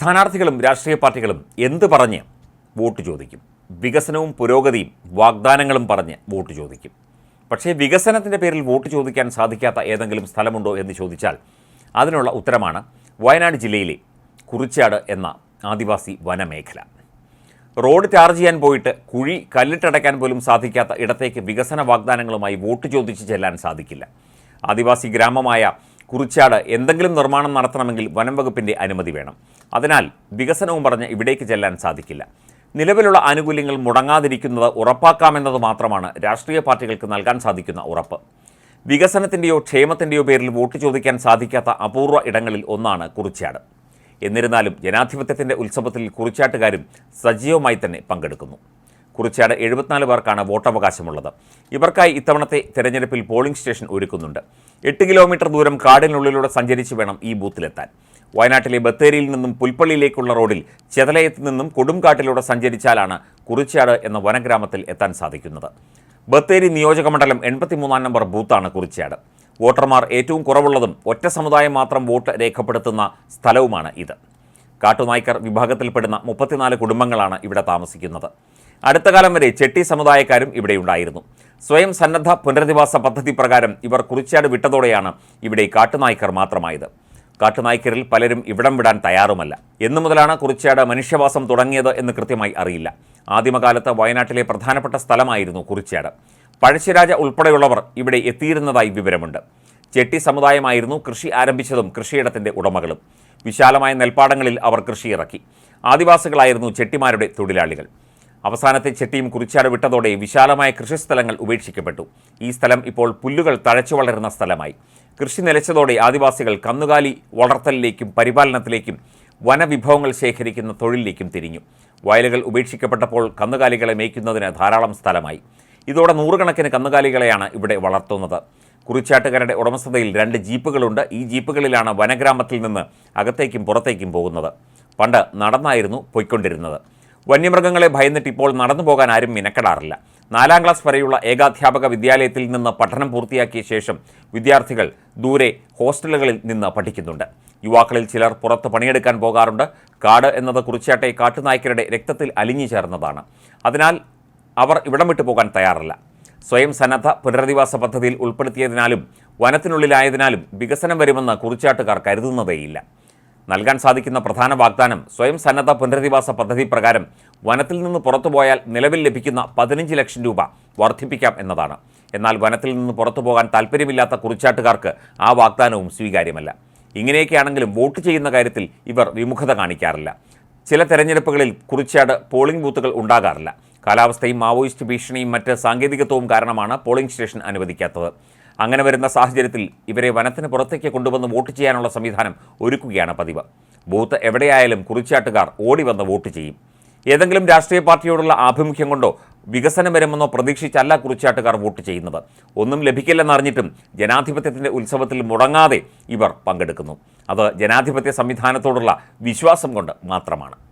സ്ഥാനാർത്ഥികളും രാഷ്ട്രീയ പാർട്ടികളും എന്ത് പറഞ്ഞ് വോട്ട് ചോദിക്കും? വികസനവും പുരോഗതിയും വാഗ്ദാനങ്ങളും പറഞ്ഞ് വോട്ട് ചോദിക്കും. പക്ഷേ വികസനത്തിന്റെ പേരിൽ വോട്ട് ചോദിക്കാൻ സാധിക്കാത്ത ഏതെങ്കിലും സ്ഥലമുണ്ടോ എന്ന് ചോദിച്ചാൽ അതിനുള്ള ഉത്തരമാണ് വയനാട് ജില്ലയിലെ കുറിച്ചാട് എന്ന ആദിവാസി വനമേഖല. റോഡ് ചാർജ് ചെയ്യാൻ പോയിട്ട് കുഴി കല്ലിട്ടടയ്ക്കാൻ പോലും സാധിക്കാത്ത ഇടത്തേക്ക് വികസന വാഗ്ദാനങ്ങളുമായി വോട്ട് ചോദിച്ച് ചെല്ലാൻ സാധിക്കില്ല. ആദിവാസി ഗ്രാമമായ കുറിച്ചാട് എന്തെങ്കിലും നിർമ്മാണം നടത്തണമെങ്കിൽ വനം വകുപ്പിന്റെ അനുമതി വേണം. അതിനാൽ വികസനവും പറഞ്ഞ് ഇവിടേക്ക് ചെല്ലാൻ സാധിക്കില്ല. നിലവിലുള്ള ആനുകൂല്യങ്ങൾ മുടങ്ങാതിരിക്കുന്നത് ഉറപ്പാക്കാമെന്നത് മാത്രമാണ് രാഷ്ട്രീയ പാർട്ടികൾക്ക് നൽകാൻ സാധിക്കുന്ന ഉറപ്പ്. വികസനത്തിന്റെയോ ക്ഷേമത്തിന്റെയോ പേരിൽ വോട്ട് ചോദിക്കാൻ സാധിക്കാത്ത അപൂർവ ഇടങ്ങളിൽ ഒന്നാണ് കുറിച്ചാട്. എന്നിരുന്നാലും ജനാധിപത്യത്തിന്റെ ഉത്സവത്തിൽ കുറിച്ചാട്ടുകാരും സജീവമായി തന്നെ പങ്കെടുക്കുന്നു. കുറിച്ചാട് എഴുപത്തിനാല് പേർക്കാണ് വോട്ടവകാശമുള്ളത്. ഇവർക്കായി ഇത്തവണത്തെ തെരഞ്ഞെടുപ്പിൽ പോളിംഗ് സ്റ്റേഷൻ ഒരുക്കുന്നുണ്ട്. എട്ട് കിലോമീറ്റർ ദൂരം കാടിനുള്ളിലൂടെ സഞ്ചരിച്ച് വേണം ഈ ബൂത്തിലെത്താൻ. വയനാട്ടിലെ ബത്തേരിയിൽ നിന്നും പുൽപ്പള്ളിയിലേക്കുള്ള റോഡിൽ ചെതലയത്ത് നിന്നും കൊടുംകാട്ടിലൂടെ സഞ്ചരിച്ചാലാണ് കുറിച്ചാട് എന്ന വനഗ്രാമത്തിൽ എത്താൻ സാധിക്കുന്നത്. ബത്തേരി നിയോജകമണ്ഡലം എൺപത്തിമൂന്നാം നമ്പർ ബൂത്താണ് കുറിച്ചാട് വോട്ടർമാർ ഏറ്റവും കുറവുള്ളതും ഒറ്റ സമുദായം മാത്രം വോട്ട് രേഖപ്പെടുത്തുന്ന സ്ഥലവുമാണ് ഇത്. കാട്ടുനായ്ക്കർ വിഭാഗത്തിൽപ്പെടുന്ന മുപ്പത്തിനാല് കുടുംബങ്ങളാണ് ഇവിടെ താമസിക്കുന്നത്. അടുത്ത കാലം വരെ ചെട്ടി സമുദായക്കാരും ഇവിടെ ഉണ്ടായിരുന്നു. സ്വയം സന്നദ്ധ പുനരധിവാസ പദ്ധതി പ്രകാരം ഇവർ കുറിച്ചാട് വിട്ടതോടെയാണ് ഇവിടെ കാട്ടുനായ്ക്കർ മാത്രമായത്. കാട്ടുനായ്ക്കരിൽ പലരും ഇവിടം വിടാൻ തയ്യാറുമല്ല. എന്നു മുതലാണ് കുറിച്ചാട് മനുഷ്യവാസം തുടങ്ങിയത് എന്ന് കൃത്യമായി അറിയില്ല. ആദിമകാലത്ത് വയനാട്ടിലെ പ്രധാനപ്പെട്ട സ്ഥലമായിരുന്നു കുറിച്ചാട്. പഴശ്ശിരാജ ഉൾപ്പെടെയുള്ളവർ ഇവിടെ എത്തിയിരുന്നതായി വിവരമുണ്ട്. ചെട്ടി സമുദായമായിരുന്നു കൃഷി ആരംഭിച്ചതും കൃഷിയിടത്തിന്റെ ഉടമകളും. വിശാലമായ നെൽപ്പാടങ്ങളിൽ അവർ കൃഷിയിറക്കി. ആദിവാസികളായിരുന്നു ചെട്ടിമാരുടെ തൊഴിലാളികൾ. അവസാനത്തെ ചെട്ടിയും കുറിച്ചാട് വിട്ടതോടെ വിശാലമായ കൃഷിസ്ഥലങ്ങൾ ഉപേക്ഷിക്കപ്പെട്ടു. ഈ സ്ഥലം ഇപ്പോൾ പുല്ലുകൾ തഴച്ചു വളരുന്ന സ്ഥലമായി. കൃഷി നിലച്ചതോടെ ആദിവാസികൾ കന്നുകാലി വളർത്തലിലേക്കും പരിപാലനത്തിലേക്കും വനവിഭവങ്ങൾ ശേഖരിക്കുന്ന തൊഴിലിലേക്കും തിരിഞ്ഞു. വയലുകൾ ഉപേക്ഷിക്കപ്പെട്ടപ്പോൾ കന്നുകാലികളെ മേയ്ക്കുന്നതിന് ധാരാളം സ്ഥലമായി. ഇതോടെ നൂറുകണക്കിന് കന്നുകാലികളെയാണ് ഇവിടെ വളർത്തുന്നത്. കുറിച്ചാട്ടുകാരുടെ ഉടമസ്ഥതയിൽ രണ്ട് ജീപ്പുകളുണ്ട്. ഈ ജീപ്പുകളിലാണ് വനഗ്രാമത്തിൽ നിന്ന് അകത്തേക്കും പുറത്തേക്കും പോകുന്നത്. പണ്ട് നടന്നായിരുന്നു പോയിക്കൊണ്ടിരുന്നത്. വന്യമൃഗങ്ങളെ ഭയന്നിട്ട് ഇപ്പോൾ നടന്നു പോകാൻ ആരും മിനക്കെടാറില്ല. നാലാം ക്ലാസ് വരെയുള്ള ഏകാധ്യാപക വിദ്യാലയത്തിൽ നിന്ന് പഠനം പൂർത്തിയാക്കിയ ശേഷം വിദ്യാർത്ഥികൾ ദൂരെ ഹോസ്റ്റലുകളിൽ നിന്ന് പഠിക്കുന്നുണ്ട്. യുവാക്കളിൽ ചിലർ പുറത്ത് പണിയെടുക്കാൻ പോകാറുണ്ട്. കാട് എന്നത് കുറിച്ചാട്ടെ കാട്ടുനായ്ക്കരുടെ രക്തത്തിൽ അലിഞ്ഞു ചേർന്നതാണ്. അതിനാൽ അവർ ഇവിടം വിട്ടു പോകാൻ തയ്യാറല്ല. സ്വയം സന്നദ്ധ പുനരധിവാസ പദ്ധതിയിൽ ഉൾപ്പെടുത്തിയതിനാലും വനത്തിനുള്ളിലായതിനാലും വികസനം വരുമെന്ന് കുറിച്ചാട്ടുകാർ കരുതുന്നതേയില്ല. നൽകാൻ സാധിക്കുന്ന പ്രധാന വാഗ്ദാനം സ്വയം സന്നദ്ധ പുനരധിവാസ പദ്ധതി പ്രകാരം വനത്തിൽ നിന്ന് പുറത്തുപോയാൽ നിലവിൽ ലഭിക്കുന്ന പതിനഞ്ച് ലക്ഷം രൂപ വർദ്ധിപ്പിക്കാം എന്നതാണ്. എന്നാൽ വനത്തിൽ നിന്ന് പുറത്തു പോകാൻ താല്പര്യമില്ലാത്ത കുറിച്ചാട്ടുകാർക്ക് ആ വാഗ്ദാനവും സ്വീകാര്യമല്ല. ഇങ്ങനെയൊക്കെയാണെങ്കിലും വോട്ട് ചെയ്യുന്ന കാര്യത്തിൽ ഇവർ വിമുഖത കാണിക്കാറില്ല. ചില തെരഞ്ഞെടുപ്പുകളിൽ കുറിച്ചാട് പോളിംഗ് ബൂത്തുകൾ ഉണ്ടാകാറില്ല. കാലാവസ്ഥയും മാവോയിസ്റ്റ് ഭീഷണിയും മറ്റ് സാങ്കേതികത്വവും കാരണമാണ് പോളിംഗ് സ്റ്റേഷൻ അനുവദിക്കാത്തത്. അങ്ങനെ വരുന്ന സാഹചര്യത്തിൽ ഇവരെ വനത്തിന് പുറത്തേക്ക് കൊണ്ടുവന്ന് വോട്ട് ചെയ്യാനുള്ള സംവിധാനം ഒരുക്കുകയാണ് പതിവ്. ബൂത്ത് എവിടെയായാലും കുറിച്ചാട്ടുകാർ ഓടി വന്ന് വോട്ട് ചെയ്യും. ഏതെങ്കിലും രാഷ്ട്രീയ പാർട്ടിയോടുള്ള ആഭിമുഖ്യം കൊണ്ടോ വികസനം വരുമെന്നോ പ്രതീക്ഷിച്ചല്ല കുറിച്ചാട്ടുകാർ വോട്ട് ചെയ്യുന്നത്. ഒന്നും ലഭിക്കില്ലെന്നറിഞ്ഞിട്ടും ജനാധിപത്യത്തിന്റെ ഉത്സവത്തിൽ മുടങ്ങാതെ ഇവർ പങ്കെടുക്കുന്നു. അത് ജനാധിപത്യ സംവിധാനത്തോടുള്ള വിശ്വാസം കൊണ്ട് മാത്രമാണ്.